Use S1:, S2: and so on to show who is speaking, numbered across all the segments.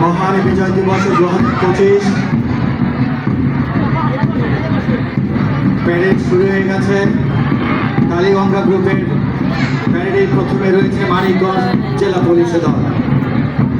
S1: মহান বিজয় দিবস হাজার পঁচিশ। প্যারেড শুরু হয়ে গেছে। কালীগঙ্গা গ্রুপের প্রথমে রয়েছে মানিকগঞ্জ জেলা পুলিশ দল।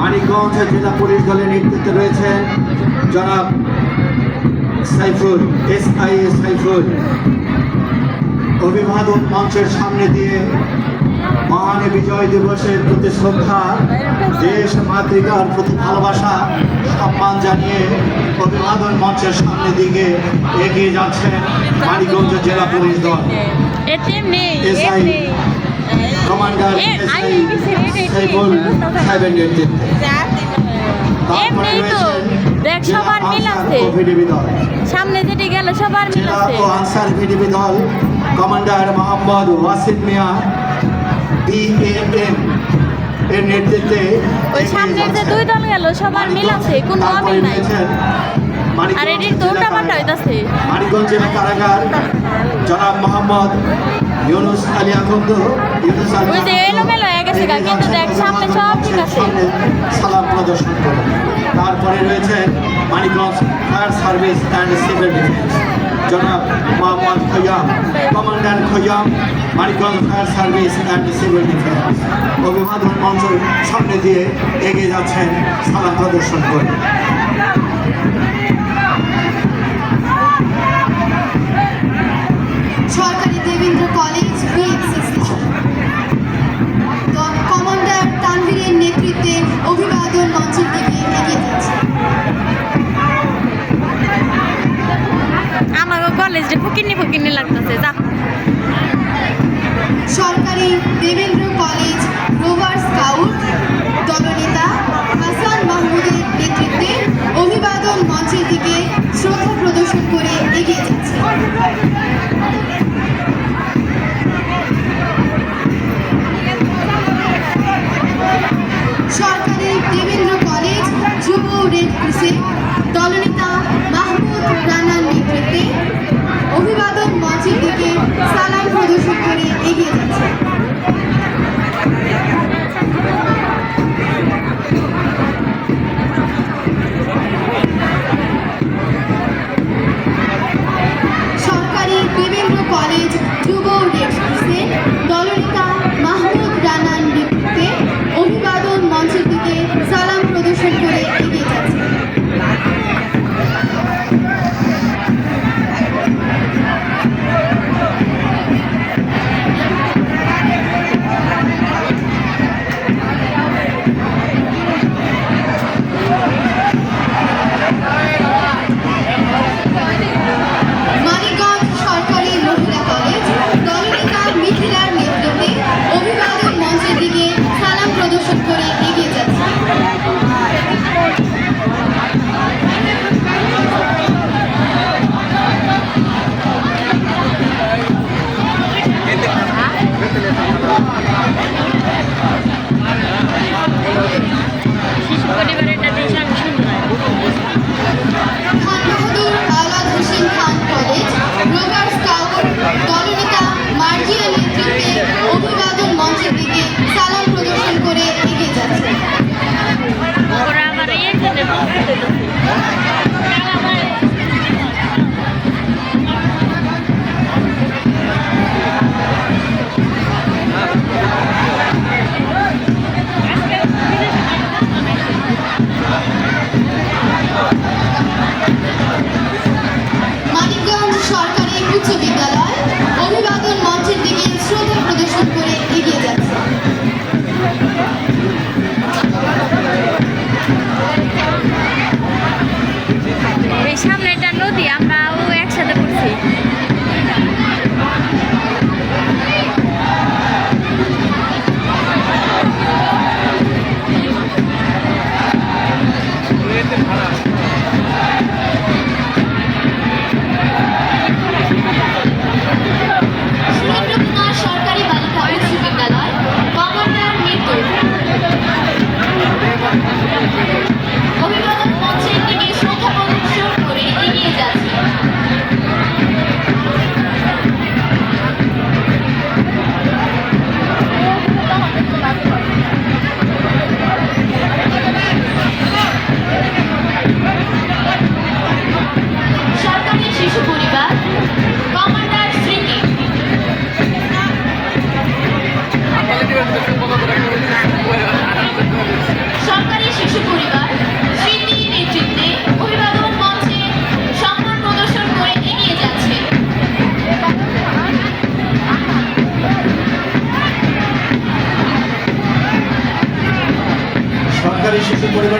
S1: মানিকগঞ্জ জেলা পুলিশ দলের নেতৃত্বে রয়েছেন জনাব Saiful S I S Saiful. অভিবাদন মঞ্চের সামনে দিয়ে মহান বিজয় দিবসের প্রতি শ্রদ্ধা দেশ মাতৃকার প্রতি ভালোবাসা সম্মান জানিয়ে অভিবাদন মঞ্চের সামনে দিকে এগিয়ে যাচ্ছেন মানিকগঞ্জ জেলা পুলিশ দল।
S2: ATM
S1: SI? সাইফুল সাহেবের নেতৃত্বে তারপরে রয়েছেন
S2: দেখ, সবার মিল আছে। সামনে যেটি গেল সবার মিল আছে
S1: আনসার ভিডিপি দল commander Mohammad Wasim Mia D A M এর নেতৃত্বে
S2: ওই সামনের যে দুই দল গেল সবার মিল আছে কোনো অমিল নাই আর এটির
S1: কারাগার।
S2: হইতাছে।
S1: মানিকগঞ্জ জেলা কারাগার জনাব মোহাম্মদ ইউনুস আলী আকন্দ ইউনুস আলী
S2: ওই যে এলোমেলো হয়ে গেছে কিন্তু দেখ সামনে সব ঠিক আছে।
S1: সালাম প্রদর্শন করে তারপরে রয়েছে Manikganj fire service and civil defence. জনাব Mohammad Khaiyam commander Khaiyam Manikganj fire service and civil defence. অভিবাদন মঞ্চের সামনে দিয়ে এগিয়ে যাচ্ছেন সালাম প্রদর্শন করে
S3: সরকারি দেবেন্দ্র কলেজ বিএসসি কমান্ডার তানভীরের নেতৃত্বে অভিবাদন মঞ্চের দিকে এগিয়ে যাচ্ছে।
S2: আমাকে কলেজে ফুকিনি ফুকিনি লাগতেছে যা।
S3: সরকারি দেবেন্দ্র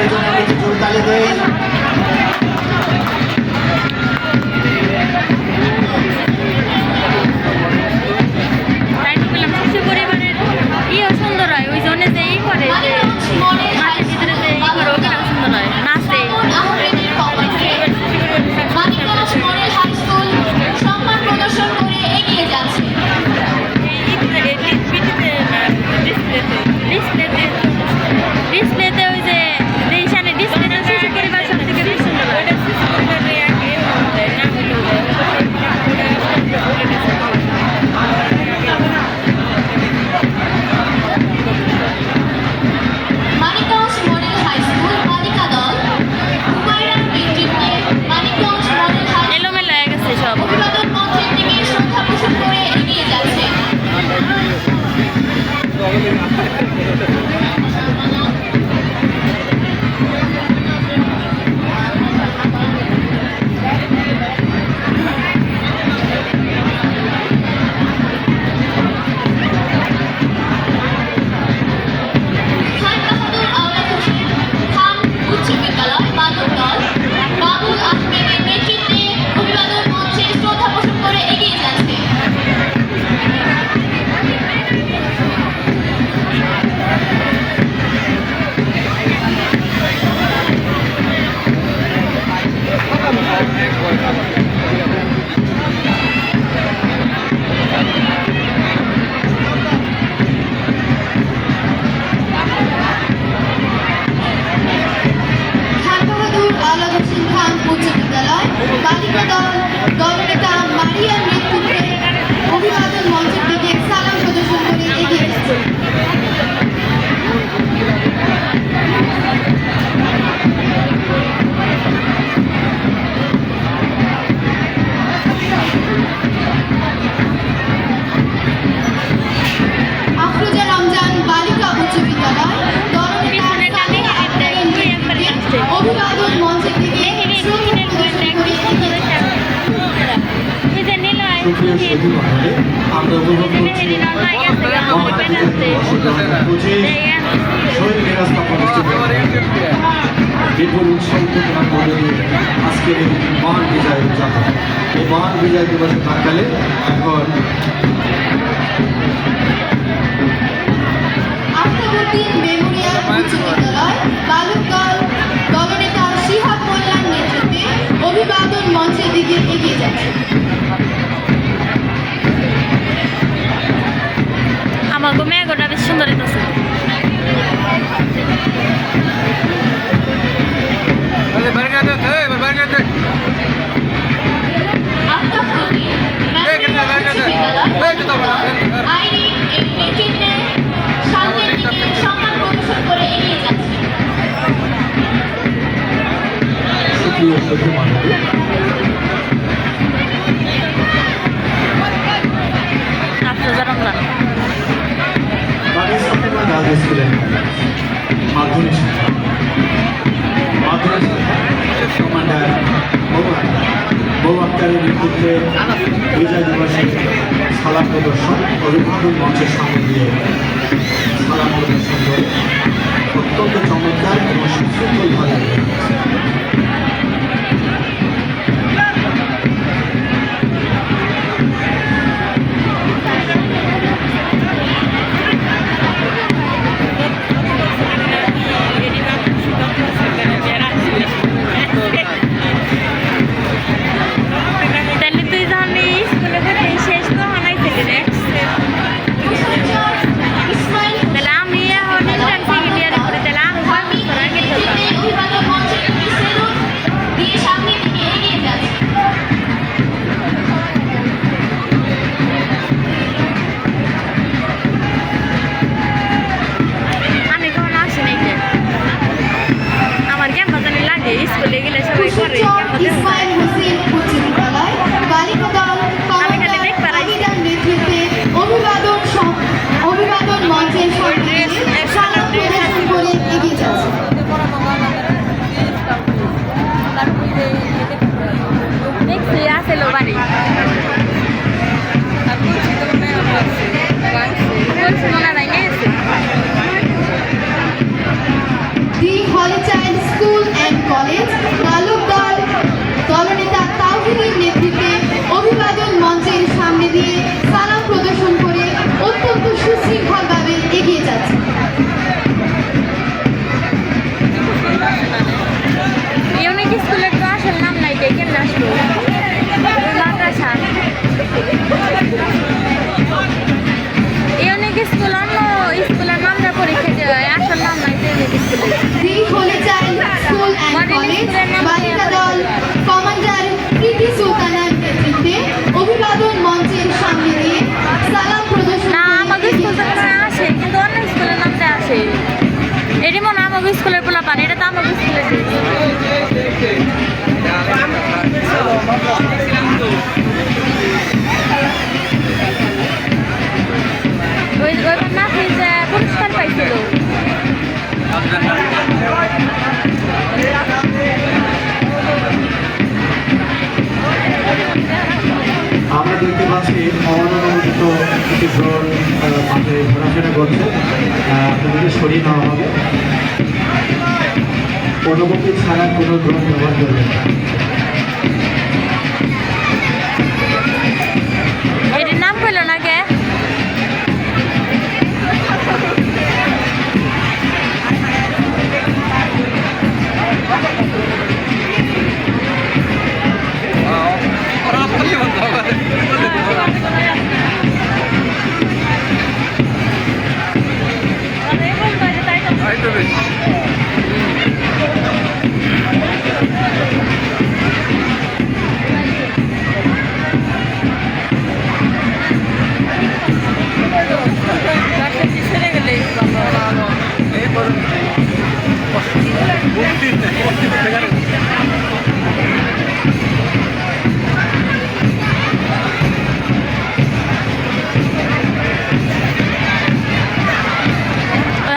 S2: Arizona 24 আজকের সেদিন হয়ে
S1: আমরা উপভোগ করছি শহীদ ব্যবস্থাপন বিপুল সম্পূর্ণ করে আজকের এই মহান বিজয় উদযাপন এই মহান বিজয় দিবস থাকালে এখন
S3: মেমোরিয়াল উচ্চ বিদ্যালয় বালুকাল অভিবাদন মঞ্চের দিকে এগিয়ে যাচ্ছে
S2: ম্যাগোটা বেশ সুন্দর হইতেছে।
S1: Thank you. রাজ স্কুলের মাধ্যমিক শিক্ষা মাধ্যমিক শিক্ষা কমান্ডার বউ বউ আক্তারের নেতৃত্বে বিজয় দিবসে সালা প্রদর্শন অভিভাবক মঞ্চের সামনে দিয়ে সালা প্রদর্শন অত্যন্ত চমৎকার এবং সুশৃঙ্খলভাবে বাড়ি অগ্রগতি ছাড়া কোনো গ্রন্থ ব্যবহার করবেন না।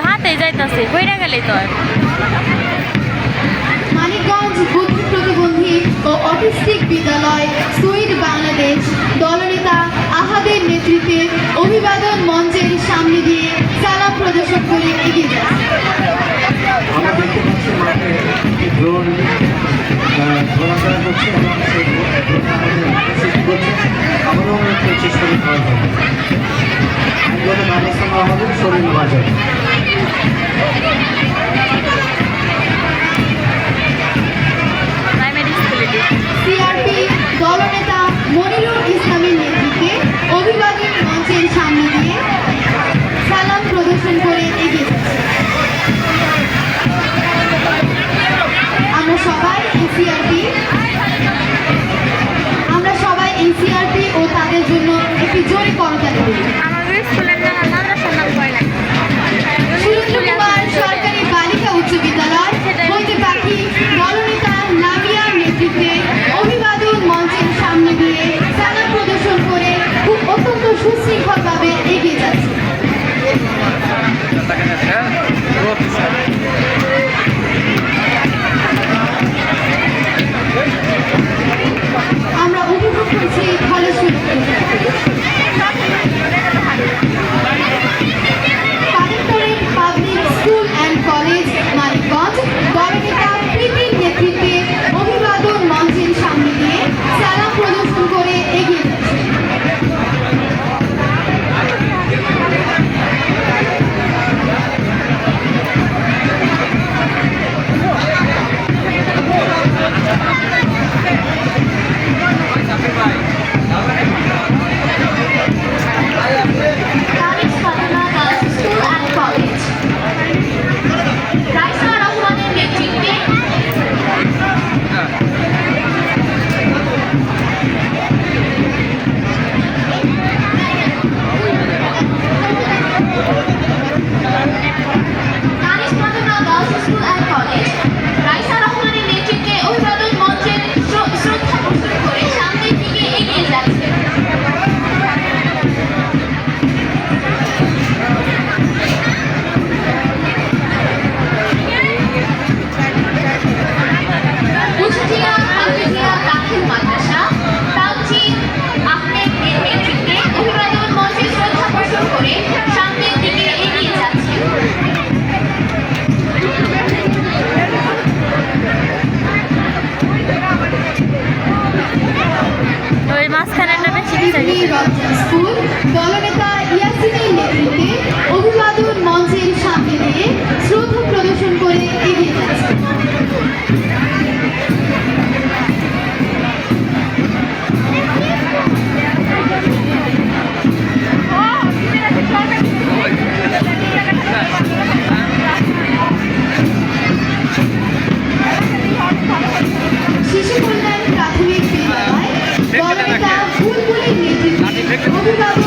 S2: হাতে যাইতাছে, কইরা গেলে তো
S3: মানিকগঞ্জ বুদ্ধি প্রতিবন্ধী ও অটিস্টিক বিদ্যালয় সুইড বাংলাদেশ দলনেতা আহাদের নেতৃত্বে অভিবাদন মঞ্চের সামনে দিয়ে সালাম প্রদর্শন করে এগিয়ে যাচ্ছে।
S2: স্কুল
S3: দলনেতা ইয়াসিনের নেতৃত্বে অভিবাদন মঞ্চের সামনে দিয়ে শ্রদ্ধা প্রদর্শন করে এগিয়ে যাচ্ছে।
S1: Thank you.